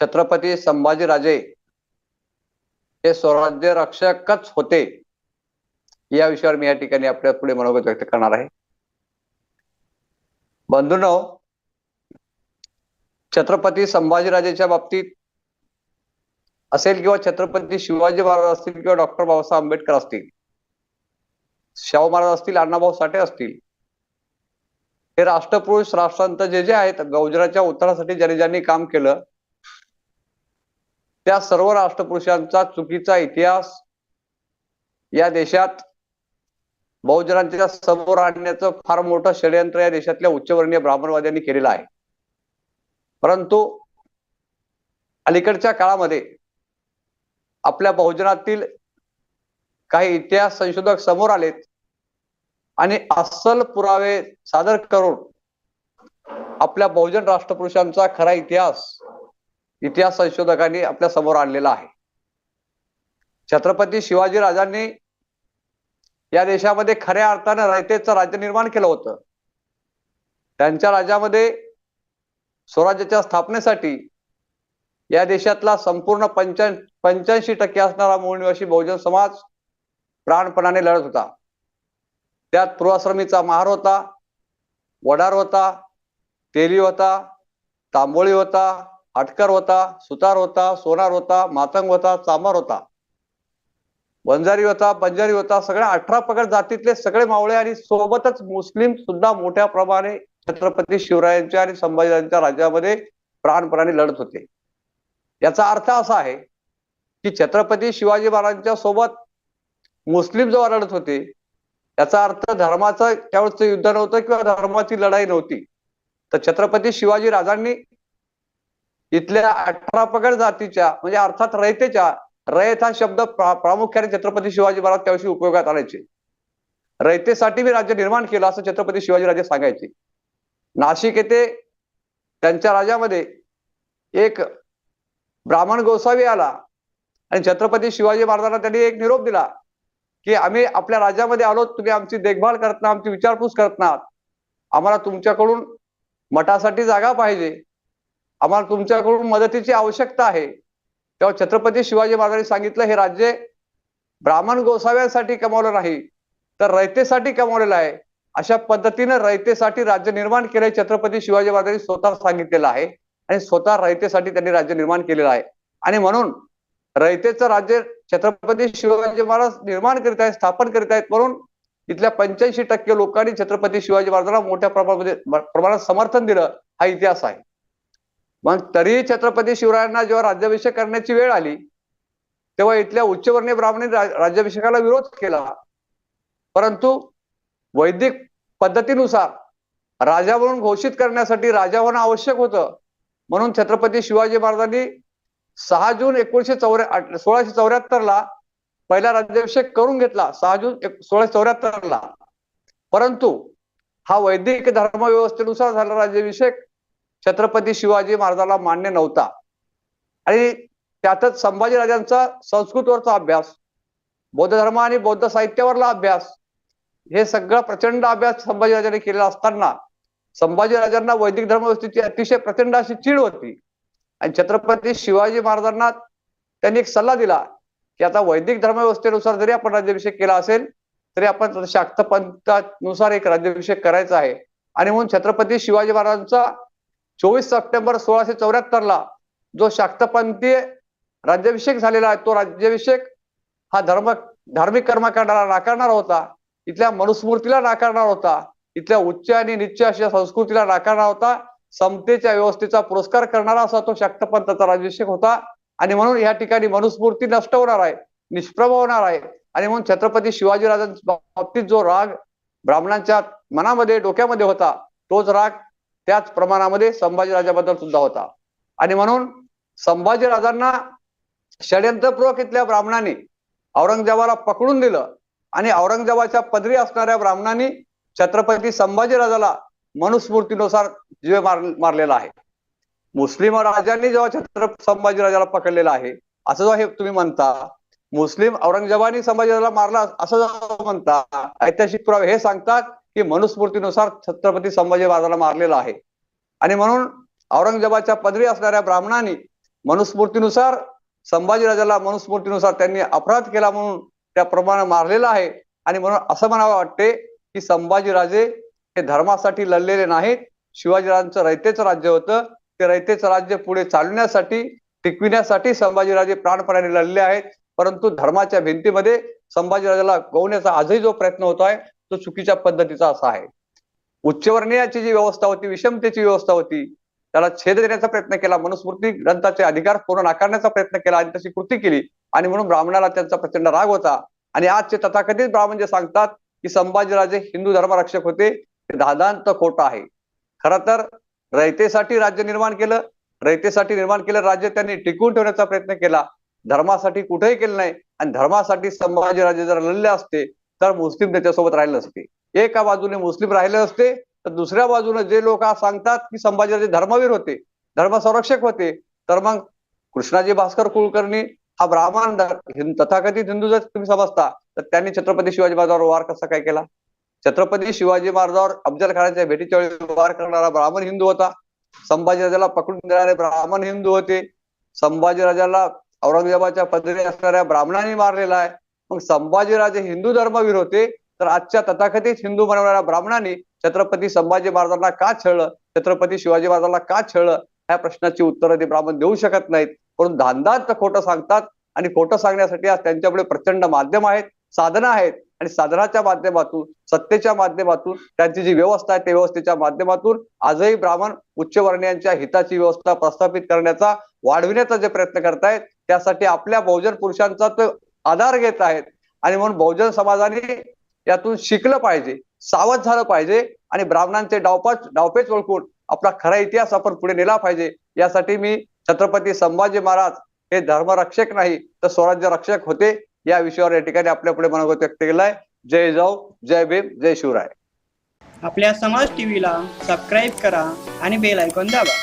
छत्रपती संभाजीराजे हे स्वराज्य रक्षकच होते. या विषयावर मी या ठिकाणी आपल्या पुढे मनोगत व्यक्त करणार आहे. बंधूनो छत्रपती संभाजीराजेच्या बाबतीत असेल किंवा छत्रपती शिवाजी महाराज असतील किंवा डॉक्टर बाबासाहेब आंबेडकर असतील शाहू महाराज असतील अण्णाभाऊ साठे असतील हे राष्ट्रपुरुष राष्ट्रांत जे जे आहेत गौजराच्या उत्तरासाठी ज्यांनी ज्यांनी काम केलं त्या सर्व राष्ट्रपुरुषांचा चुकीचा इतिहास या देशात बहुजनांच्या समोर आणण्याचं फार मोठं षडयंत्र या देशातल्या उच्चवर्णीय ब्राह्मणवाद्यांनी केलेलं आहे. परंतु अलीकडच्या काळामध्ये आपल्या बहुजनातील काही इतिहास संशोधक समोर आलेत आणि अस्सल पुरावे सादर करून आपल्या बहुजन राष्ट्रपुरुषांचा खरा इतिहास इतिहास संशोधकांनी आपल्यासमोर आणलेला आहे. छत्रपती शिवाजी राजांनी या देशामध्ये खऱ्या अर्थानं रयतेचं राज्य निर्माण केलं होतं. त्यांच्या राज्यामध्ये स्वराज्याच्या स्थापनेसाठी या देशातला संपूर्ण पंच्या पंच्याऐंशी टक्के असणारा मूळ निवासी बहुजन समाज प्राणपणाने लढत होता. त्यात पूर्वाश्रमीचा महार होता वडार होता तेली होता तांबोळी होता हटकर होता सुतार होता सोनार होता मातंग होता चांभार होता. बंजारी होता बंजारी होता सगळ्या अठरा पगड जातीतले सगळे मावळे आणि सोबतच मुस्लिम सुद्धा मोठ्या प्रमाणे छत्रपती शिवरायांच्या आणि संभाजीराजांच्या राज्यामध्ये प्राणपणाने लढत होते. याचा अर्थ असा आहे की छत्रपती शिवाजी महाराजांच्या सोबत मुस्लिम जेव्हा लढत होते याचा अर्थ धर्माचं त्यावेळेस युद्ध नव्हतं किंवा धर्माची लढाई नव्हती. तर छत्रपती शिवाजी राजांनी इथल्या अठरा पगड जातीच्या म्हणजे अर्थात रयतेच्या रयत हा शब्द प्रामुख्याने छत्रपती शिवाजी महाराज त्याविषयी उपयोगात आणायचे. रयतेसाठी मी राज्य निर्माण केलं असं छत्रपती शिवाजी राजे सांगायचे. नाशिक येथे त्यांच्या राज्यामध्ये एक ब्राह्मण गोसावी आला आणि छत्रपती शिवाजी महाराजांना त्यांनी एक निरोप दिला की आम्ही आपल्या राज्यामध्ये आलो तुम्ही आमची देखभाल करत ना आमची विचारपूस करत नात आम्हाला तुमच्याकडून मठासाठी जागा पाहिजे. आम्हाला तुमच्याकडून मदतीची आवश्यकता आहे. तेव्हा छत्रपती शिवाजी महाराजांनी सांगितलं हे राज्य ब्राह्मण गोसाव्यांसाठी कमावलं नाही तर रयतेसाठी कमावलेलं आहे. अशा पद्धतीने रयतेसाठी राज्य निर्माण केलंय छत्रपती शिवाजी महाराजांनी स्वतः सांगितलेलं आहे आणि स्वतः रयतेसाठी त्यांनी राज्य निर्माण केलेलं आहे. आणि म्हणून रयतेचं राज्य छत्रपती शिवाजी महाराज निर्माण करीत आहेत स्थापन करीत आहेत म्हणून इथल्या पंच्याऐंशी टक्के लोकांनी छत्रपती शिवाजी महाराजांना मोठ्या प्रमाणामध्ये प्रमाणात समर्थन दिलं हा इतिहास आहे. मग तरी छत्रपती शिवरायांना जेव्हा राज्याभिषेक करण्याची वेळ आली तेव्हा इथल्या उच्चवर्णीय ब्राह्मणी राज्याभिषेकाला विरोध केला. परंतु वैदिक पद्धतीनुसार राजा म्हणून घोषित करण्यासाठी राजा होणं आवश्यक होतं. म्हणून छत्रपती शिवाजी महाराजांनी सहा जून एकोणीशे चौऱ्या सोळाशे चौऱ्याहत्तर ला पहिला राज्याभिषेक करून घेतला सहा जून सोळाशे चौऱ्याहत्तर ला परंतु हा वैदिक धर्मव्यवस्थेनुसार झाला राज्याभिषेक. छत्रपती शिवाजी महाराजाला मान्य नव्हता. आणि त्यातच संभाजीराजांचा संस्कृतवरचा अभ्यास बौद्ध धर्म आणि बौद्ध साहित्यावरला अभ्यास हे सगळं प्रचंड अभ्यास संभाजीराजांनी केलेला असताना संभाजीराजांना वैदिक धर्मव्यवस्थेची अतिशय प्रचंड अशी चीड होती. आणि छत्रपती शिवाजी महाराजांना त्यांनी एक सल्ला दिला की आता वैदिक धर्मव्यवस्थेनुसार जरी आपण राज्याभिषेक केला असेल तरी आपण शाक्त पंथानुसार एक राज्याभिषेक करायचा आहे. आणि म्हणून छत्रपती शिवाजी महाराजांचा चोवीस सप्टेंबर सोळाशे चौऱ्याहत्तर ला जो शाक्तपंथी राज्याभिषेक झालेला आहे तो राज्याभिषेक हा धर्म धार्मिक कर्मकांडाला नाकारणार होता. इथल्या मनुस्मृतीला नाकारणार होता. इथल्या उच्च आणि निच्च अशा संस्कृतीला नाकारणार होता. समतेच्या व्यवस्थेचा पुरस्कार करणारा असा तो शाक्तपंथाचा राज्याभिषेक होता. आणि म्हणून या ठिकाणी मनुस्मृती नष्ट होणार आहे निष्प्रभ होणार आहे. आणि म्हणून छत्रपती शिवाजीराजांच्या बाबतीत जो राग ब्राह्मणांच्या मनामध्ये डोक्यामध्ये होता तोच राग त्याच प्रमाणामध्ये संभाजीराजाबद्दल सुद्धा होता. आणि म्हणून संभाजीराजांना षडयंत्रपूर्वक इथल्या ब्राह्मणांनी औरंगजेबाला पकडून दिलं आणि औरंगजेबाच्या पदरी असणाऱ्या ब्राह्मणांनी छत्रपती संभाजीराजाला मनुस्मृतीनुसार जीव मार मारलेला आहे. मुस्लिम राजांनी जेव्हा छत्रपती संभाजीराजाला पकडलेला आहे असं जेव्हा हे तुम्ही म्हणता मुस्लिम औरंगजेबानी संभाजीराजाला मारला असं म्हणता ऐतिहासिक पुरावे हे सांगतात की मनुस्मृतीनुसार छत्रपती संभाजी महाराजाला मारलेला आहे. आणि म्हणून औरंगजेबाच्या पदरी असणाऱ्या ब्राह्मणांनी मनुस्मृतीनुसार संभाजीराजाला मनुस्मृतीनुसार त्यांनी अपराध केला म्हणून त्याप्रमाणे मारलेला आहे. आणि म्हणून असं म्हणावं वाटते की संभाजीराजे हे धर्मासाठी लढलेले नाहीत. शिवाजीराजांचं रयतेचं राज्य होतं. ते रयतेचं राज्य पुढे चालण्यासाठी टिकविण्यासाठी संभाजीराजे प्राणपणाने लढले आहेत. परंतु धर्माच्या भिंतीमध्ये संभाजीराजाला गवण्याचा आजही जो प्रयत्न होतो आहे तो चुकीच्या पद्धतीचा असा आहे. उच्चवर्णीयाची जी व्यवस्था होती विषमतेची व्यवस्था होती त्याला छेद देण्याचा प्रयत्न केला मनुस्मृती ग्रंथाचे अधिकार पूर्ण नाकारण्याचा प्रयत्न केला आणि तशी कृती केली आणि म्हणून ब्राह्मणाला त्यांचा प्रचंड राग होता. आणि आजचे तथाकथित ब्राह्मण जे सांगतात की संभाजीराजे हिंदू धर्मरक्षक होते ते दादांत खोटं आहे. खर तर रयतेसाठी राज्य निर्माण केलं रयतेसाठी निर्माण केलं राज्य त्यांनी टिकवून ठेवण्याचा प्रयत्न केला. धर्मासाठी कुठेही केलं नाही आणि धर्मासाठी संभाजीराजे जर लढले असते तर मुस्लिम त्याच्यासोबत राहिले असते एका बाजूने मुस्लिम राहिले असते तर दुसऱ्या बाजूने जे लोक आज सांगतात की संभाजीराजे धर्मवीर होते धर्म संरक्षक होते तर मग कृष्णाजी भास्कर कुलकर्णी हा ब्राह्मण ध- तथाकथित हिंदू जर तुम्ही समजता तर त्यांनी छत्रपती शिवाजी महाराजांवर वार कसा काय केला? छत्रपती शिवाजी महाराजावर अफजल खानाच्या भेटीच्या वेळी वार करणारा ब्राह्मण हिंदू होता. संभाजीराजाला पकडून देणारे ब्राह्मण हिंदू होते. संभाजीराजाला औरंगजेबाच्या पदरी असणाऱ्या ब्राह्मणांनी मारलेला आहे. मग संभाजीराजे हिंदू धर्मवीर होते तर आजच्या तथाकथित हिंदू बनवणाऱ्या ब्राह्मणांनी छत्रपती संभाजी महाराजांना का छळलं? छत्रपती शिवाजी महाराजांना का छळलं? ह्या प्रश्नाची उत्तरं ते ब्राह्मण देऊ शकत नाहीत. म्हणून धांदात खोटं सांगतात आणि खोटं सांगण्यासाठी आज त्यांच्यापुढे प्रचंड माध्यम आहेत साधनं आहेत. आणि साधनाच्या माध्यमातून सत्तेच्या माध्यमातून त्यांची जी व्यवस्था आहे त्या व्यवस्थेच्या माध्यमातून आजही ब्राह्मण उच्चवर्णीयांच्या हिताची व्यवस्था प्रस्थापित करण्याचा वाढविण्याचा जे प्रयत्न करतायत त्यासाठी आपल्या बहुजन पुरुषांचा तो आधार घेत आहेत. आणि म्हणून बहुजन समाजाने यातून शिकलं पाहिजे सावध झालं पाहिजे आणि ब्राह्मणांचे डावपाच डावपेच ओळखून आपला खरा इतिहास आपण पुढे नेला पाहिजे. यासाठी मी छत्रपती संभाजी महाराज हे धर्मरक्षक नाही तर स्वराज्य रक्षक होते. या विषयावर या ठिकाणी आपल्या पुढे मनोगत व्यक्त केलाय. जय जाऊ जय भीम जय शिवराय. आपल्या समाज टीव्हीला सबस्क्राईब करा आणि बेल ऐकून दाबा.